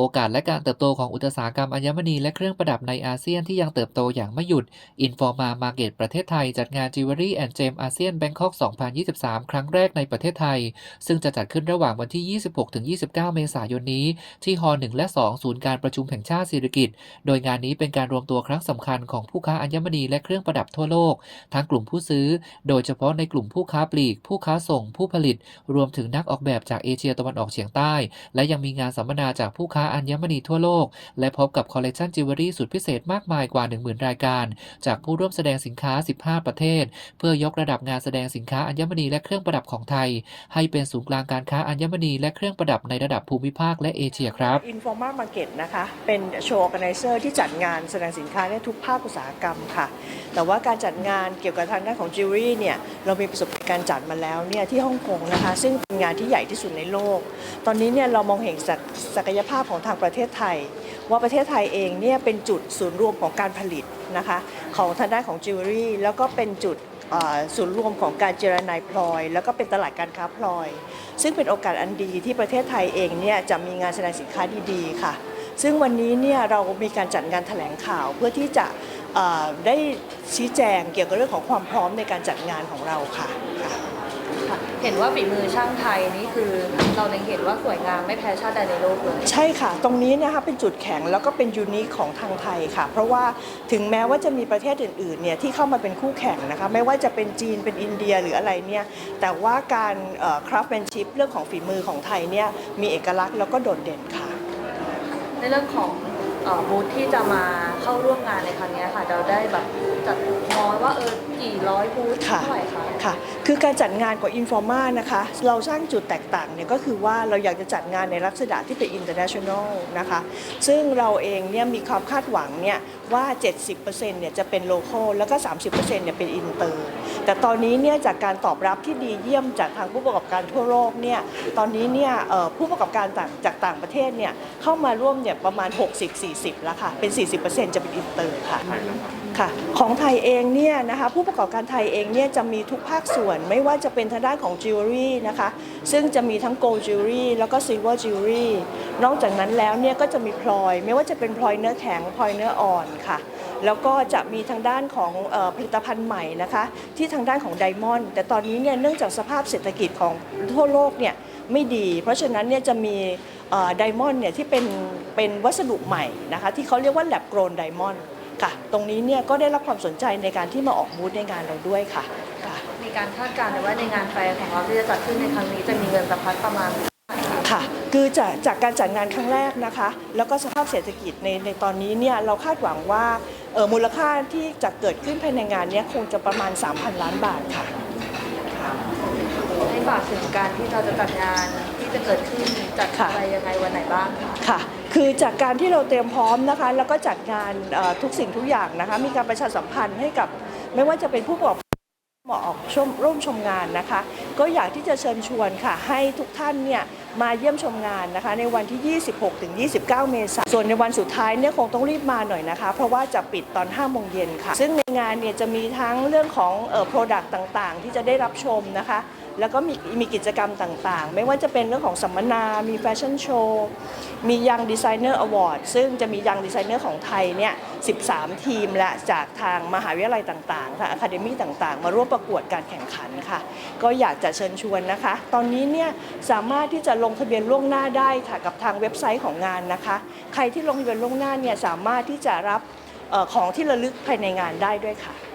โอกาสและการเติบโตของอุตสาหกรรมอัญมณีและเครื่องประดับในอาเซียนที่ยังเติบโตอย่างไม่หยุด Informa Market ประเทศไทยจัดงาน Jewelry and Gem ASEAN Bangkok 2023 ครั้งแรกในประเทศไทย ซึ่งจะจัดขึ้นระหว่างวันที่ 26-29 เมษายนนี้ ที่ฮอ1และ 2 ศูนย์การประชุมแห่งชาติสิริกิติ์โดยงานนี้เป็นการรวมตัวครั้งสำคัญของผู้ค้าอัญมณีและเครื่องประดับทั่วโลก ทั้งกลุ่มผู้ซื้อ โดยเฉพาะในกลุ่มผู้ค้าปลีก ผู้ค้าส่ง ผู้ผลิต รวมถึงนักออกแบบจากเอเชียตะวันออกเฉียงใต้ และยังมีงานสัมมนาจากผู้ค้าอัญมณีทั่วโลก และพบกับคอลเลกชันจิวเวลรี่สุดพิเศษมากมายกว่า 10,000 รายการ จากผู้ร่วมแสดงสินค้า 15 ประเทศ เพื่อยกระดับงานแสดงสินค้าอัญมณีและเครื่องประดับของไทย ให้เป็นศูนย์กลางการค้าอัญมณีและเครื่องประดับในระดับภูมิภาคและเอเชียครับ Informa Market นะคะเป็นโชว์ organizer ที่จัดงานแสดงสินค้าในทุกภาคอุตสาหกรรมค่ะ แต่ว่าการจัดงานเกี่ยวกับทางด้านของจิวเวลรี่เนี่ยเรามีประสบการณ์จัดมาแล้วเนี่ยที่ฮ่องกงนะคะ ซึ่งเป็นงานที่ใหญ่ที่สุดในโลก ตอนนี้เนี่ยเรามองเห็นศักยภาพของทางประเทศไทย ว่าประเทศไทยเองเนี่ยเป็นจุดศูนย์รวมของการผลิตนะคะของทางด้านของจิวเวลรี่แล้วก็เป็นจุดศูนย์รวมของการเจรนายพลอย แล้วก็เป็นตลาดการค้าพลอย ซึ่งเป็นโอกาสอันดีที่ประเทศไทยเองเนี่ยจะมีงานแสดงสินค้าดีๆค่ะ ซึ่งวันนี้เนี่ยเรามีการจัดงานแถลงข่าวเพื่อที่จะ ได้ชี้แจงเกี่ยวกับเรื่องของความพร้อมในการจัดงานของเราค่ะค่ะค่ะเห็นว่าฝีมือช่างไทยนี่คือเราเล็งเห็นว่าสวยงามไม่แพ้ชาติใดในโลกเลย ใช่ค่ะ ตรงนี้นะคะเป็นจุดแข็งแล้วก็เป็นยูนิคของทางไทยค่ะ เพราะว่าถึงแม้ว่าจะมีประเทศอื่นๆเนี่ยที่เข้ามาเป็นคู่แข่งนะคะไม่ว่าจะเป็นจีนเป็นอินเดียหรืออะไรเนี่ยแต่ว่าการคราฟแมนชิพเรื่องของฝีมือของไทยเนี่ยมีเอกลักษณ์แล้วก็โดดเด่นค่ะในเรื่องของเอ่อ บูธที่จะมาเข้าร่วมงานในครั้งนี้ค่ะ เราได้แบบจัดมองว่าเออกี่ร้อยบูธค่ะเท่าไหร่คะค่ะ คือการจัดงานของ Informa นะคะ เราสร้างจุดแตกต่างเนี่ยก็คือว่าเราอยากจะจัดงานในลักษณะที่เป็น international นะคะ ซึ่งเราเองเนี่ยมีความคาดหวังเนี่ยว่า 70%เนี่ยจะเป็น local แล้วก็ 30%เนี่ยเป็น inter แต่ตอนนี้เนี่ยจากการตอบรับที่ดีเยี่ยมจากทางผู้ประกอบการทั่วโลกเนี่ยตอนนี้เนี่ยเอ่อผู้ประกอบการต่างจากต่างประเทศเนี่ยเข้ามาร่วมเนี่ยประมาณ 60-40แล้วค่ะ เป็น 40%จะเป็น inter ค่ะค่ะของไทยเองเนี่ยนะคะผู้ประกอบการไทยเองเนี่ยจะมีทุกภาคส่วน ไม่ว่าจะเป็นทางด้านของจิวเวลรี่นะคะซึ่งจะมีทั้งโกลจิวเวลรี่แล้วก็ซิลเวอร์จิวเวลรี่นอกจากนั้นแล้วเนี่ยก็จะมีพลอย ไม่ว่าจะเป็นพลอยเนื้อแข็งพลอยเนื้ออ่อนค่ะ แล้วก็จะมีทางด้านของเอ่อผลิตภัณฑ์ใหม่นะคะที่ทางด้านของไดมอนด์แต่ตอนนี้เนี่ยเนื่องจากสภาพเศรษฐกิจของทั่วโลกเนี่ยไม่ดี เพราะฉะนั้นเนี่ยจะมีไดมอนด์เนี่ยที่เป็นเป็นวัสดุใหม่นะคะที่เขาเรียกว่าแลบโกรนไดมอนด์ค่ะ ตรงนี้เนี่ยก็ได้รับความสนใจในการที่มาออกบูธในงานเราด้วยค่ะค่ะมีการคาดการณ์เลยว่าในงานแฟร์ของเราที่จะจัดขึ้นในครั้งนี้จะมีเงินสะพัดประมาณค่ะ คือจากจากการจัดงานครั้งแรกนะคะ แล้วก็สภาพเศรษฐกิจในในตอนนี้เนี่ยเราคาดหวังว่าเอ่อมูลค่าที่จะเกิดขึ้นภายในงานเนี้คงจะประมาณ 3,000 ล้านบาทค่ะให้ฝากถึงการที่เราจะจัดงานที่จะเกิดขึ้นจัดค่ะอะไรยังไงวันไหนบ้างคะค่ะคือจากการที่เราเตรียมพร้อมนะคะ แล้วก็จัดงานเอ่อทุกสิ่งทุกอย่างนะคะ มีการประชาสัมพันธ์ให้กับไม่ว่าจะเป็นผู้ประกอบมาออกชมร่วมชมงานนะคะ ก็อยากที่จะเชิญชวนค่ะ ให้ทุกท่านเนี่ยมาเยี่ยมชมงานนะคะ ในวันที่ 26ถึง29 เมษายน ส่วนในวันสุดท้ายเนี่ยคงต้องรีบมาหน่อยนะคะ เพราะว่าจะปิดตอน 5 โมงเย็นค่ะ ซึ่งในงานเนี่ยจะมีทั้งเรื่องของเอ่อ product ต่างๆ ที่จะได้รับชมนะคะ แล้วก็มีมีกิจกรรมต่างๆ ไม่ว่าจะเป็นเรื่องของสัมมนา มีแฟชั่นโชว์ มียังดีไซเนอร์อวอร์ดซึ่งจะมียังดีไซเนอร์ของไทยเนี่ย 13 ทีมและจากทางมหาวิทยาลัยต่างๆทางอะคาเดมี่ต่างๆ มาร่วมประกวดการแข่งขันค่ะ ก็อยากจะเชิญชวนนะคะ ตอนนี้เนี่ยสามารถที่จะลงทะเบียนล่วงหน้าได้ค่ะกับทางเว็บไซต์ของงานนะคะ ใครที่ลงทะเบียนล่วงหน้าเนี่ยสามารถที่จะรับของที่ระลึกภายในงานได้ด้วยค่ะ